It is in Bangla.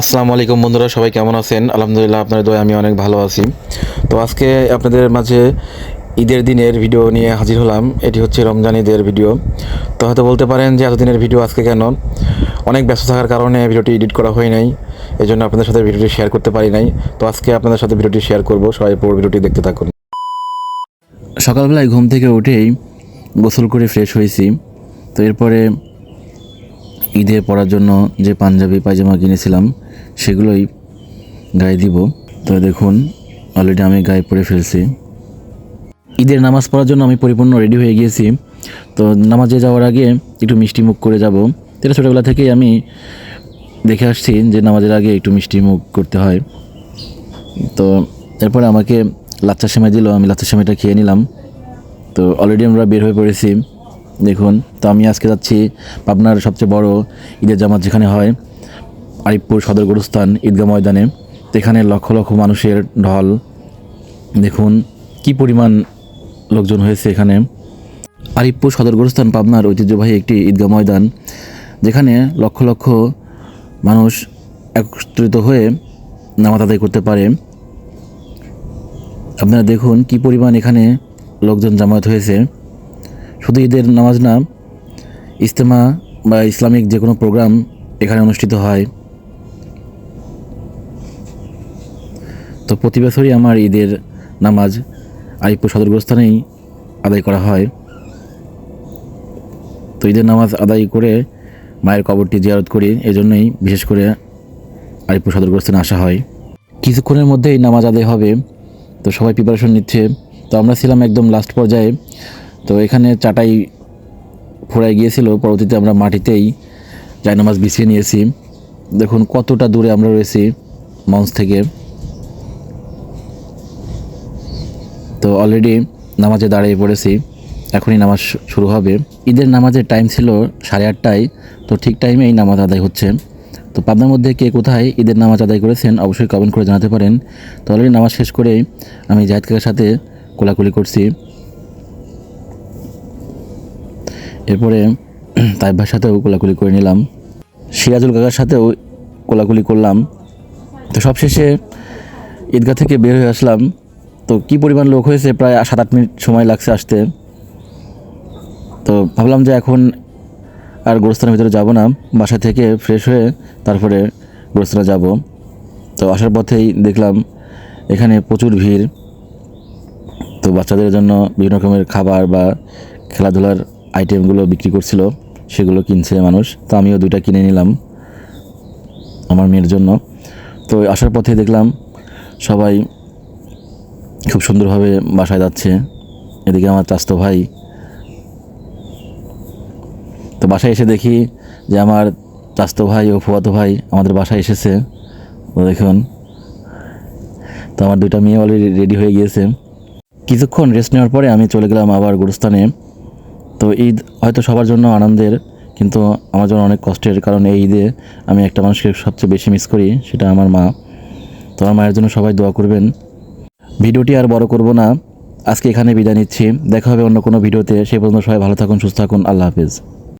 আসসালামু আলাইকুম বন্ধুরা, সবাই কেমন আছেন? আলহামদুলিল্লাহ আপনার দয় আমি অনেক ভালো আছি। তো আজকে আপনাদের মাঝে ঈদের দিনের ভিডিও নিয়ে হাজির হলাম। এটি হচ্ছে রমজান ঈদের ভিডিও। তো হয়তো বলতে পারেন যে এতদিনের ভিডিও আজকে কেন? অনেক ব্যস্ত থাকার কারণে ভিডিওটি এডিট করা হয় নাই। এই জন্য আপনাদের সাথে ভিডিওটি শেয়ার করতে পারি নাই। তো আজকে আপনাদের সাথে ভিডিওটি শেয়ার করব। সবাই পুরো ভিডিওটি দেখতে থাকুন। সকালবেলায় ঘুম থেকে উঠেই গোসল করে ফ্রেশ হয়েছি। তো এরপরে ঈদে পরার জন্য যে পাঞ্জাবি পায়জামা কিনেছিলাম, সেগুলোই গায়ে দিব। তো দেখুন অলরেডি আমি গায়ে পরে ফেলছি। ঈদের নামাজ পড়ার জন্য আমি পরিপূর্ণ রেডি হয়ে গিয়েছি। তো নামাজে যাওয়ার আগে একটু মিষ্টি মুখ করে যাব। এটা ছোটোবেলা থেকেই আমি দেখে আসছি যে নামাজের আগে একটু মিষ্টি মুখ করতে হয়। তো এরপরে আমাকে লাচ্চা সেমাই দিল, আমি লাচ্চা সেমাইটা খেয়ে নিলাম। তো অলরেডি আমরা বের হয়ে পড়েছি। দেখুন, তো আমি আজকে যাচ্ছি পাবনার সবচেয়ে বড় ঈদের জামাত যেখানে হয় আরিফপুর সদর গুরুস্থান ঈদগাহ ময়দানে। তো এখানে লক্ষ লক্ষ মানুষের ঢল। দেখুন, কি পরিমাণ লোকজন হয়েছে এখানে। আরিফপুর সদর গুরুস্থান পাবনার ঐতিহ্যবাহী একটি ঈদগাহ ময়দান, যেখানে লক্ষ লক্ষ মানুষ একত্রিত হয়ে নামাজ আদায় করতে পারে। আপনারা দেখুন, কি পরিমাণ এখানে লোকজন জামায়াত হয়েছে। শুধু ঈদের নামাজ না ইস্তেমা বা ইসলামিক যে কোনো প্রোগ্রাম এখানে অনুষ্ঠিত হয়। তো প্রতি বছরই আমার ঈদের নামাজ আলিপুর সদরগ্রস্থানেই আদায় করা হয়। তো ঈদের নামাজ আদায় করে মায়ের কবরটি জিয়ারত করি এই জন্যই বিশেষ করে আলিপুর সদরগ্রস্থানে আসা হয়। কিছুক্ষণের মধ্যেই নামাজ আদায় হবে, তো সবাই প্রিপারেশন নিচ্ছে। তো আমরা ছিলাম একদম লাস্ট পর্যায়ে। তো এখানে চাটাই ফোড়ায় গিয়েছিল। পরবর্তীতে আমরা মাটিতেই জায়নামাজ বিছিয়ে নিয়েছি। দেখুন কতটা দূরে আমরা রয়েছি মঞ্চ থেকে। তো অলরেডি নামাজে দাঁড়িয়ে পড়েছি। এখনই নামাজ শুরু হবে। ঈদের নামাজের টাইম ছিল সাড়ে আটটায়। তো ঠিক টাইমেই নামাজ আদায় হচ্ছে। তো পাবনার মধ্যে কে কোথায় ঈদের নামাজ আদায় করেছেন অবশ্যই কমেন্ট করে জানাতে পারেন। তো অলরেডি নামাজ শেষ করেই আমি জাহিদ কাকার সাথে কোলাকুলি করছি। এরপরে তাইবার সাথেও কোলাকুলি করে নিলাম। সিরাজুল কাকার সাথেও কোলাকুলি করলাম। তো সবশেষে ঈদগাহ থেকে বের হয়ে আসলাম। তো কি পরিমাণ লোক হয়েছে? প্রায় সাত আট মিনিট সময় লাগছে আসতে। তো ভাবলাম যে এখন আর গোরস্থানের ভিতরে যাব না। বাসা থেকে ফ্রেশ হয়ে তারপরে গোরস্থানে যাব। তো আসার পথেই দেখলাম এখানে প্রচুর ভিড়। তো বাচ্চাদের জন্য বিভিন্ন রকমের খাবার বা খেলাধুলার আইটেমগুলো বিক্রি করছিল, সেগুলো কিনছে মানুষ। তো আমিও দুইটা কিনে নিলাম আমার মেয়ের জন্য। তো আসার পথে দেখলাম সবাই খুব সুন্দরভাবে বাসায় যাচ্ছে। এদিকে আমার চাস্তো ভাই। তো বাসায় এসে দেখি যে আমার চাস্তো ভাই ও ফুয়াতো ভাই আমাদের বাসায় এসেছে। তো দেখুন, তো আমার দুইটা মেয়ে অলরেডি রেডি হয়ে গিয়েছে। কিছুক্ষণ রেস্ট নেওয়ার পরে আমি চলে গেলাম আবার গুরুস্থানে। তো ঈদ হয়তো সবার জন্য আনন্দের, কিন্তু আমার জন্য অনেক কষ্টের, কারণ এই ঈদে আমি একটা মানুষকে সবচেয়ে বেশি মিস করি, সেটা আমার মা। তো আমার মায়ের জন্য সবাই দোয়া করবেন। ভিডিওটি আর বড় করব না। আজকে এখানে বিদায় নিচ্ছি। দেখা হবে অন্য কোনো ভিডিওতে। সেই পর্যন্ত সবাই ভালো থাকুন, সুস্থ থাকুন। আল্লাহ হাফিজ।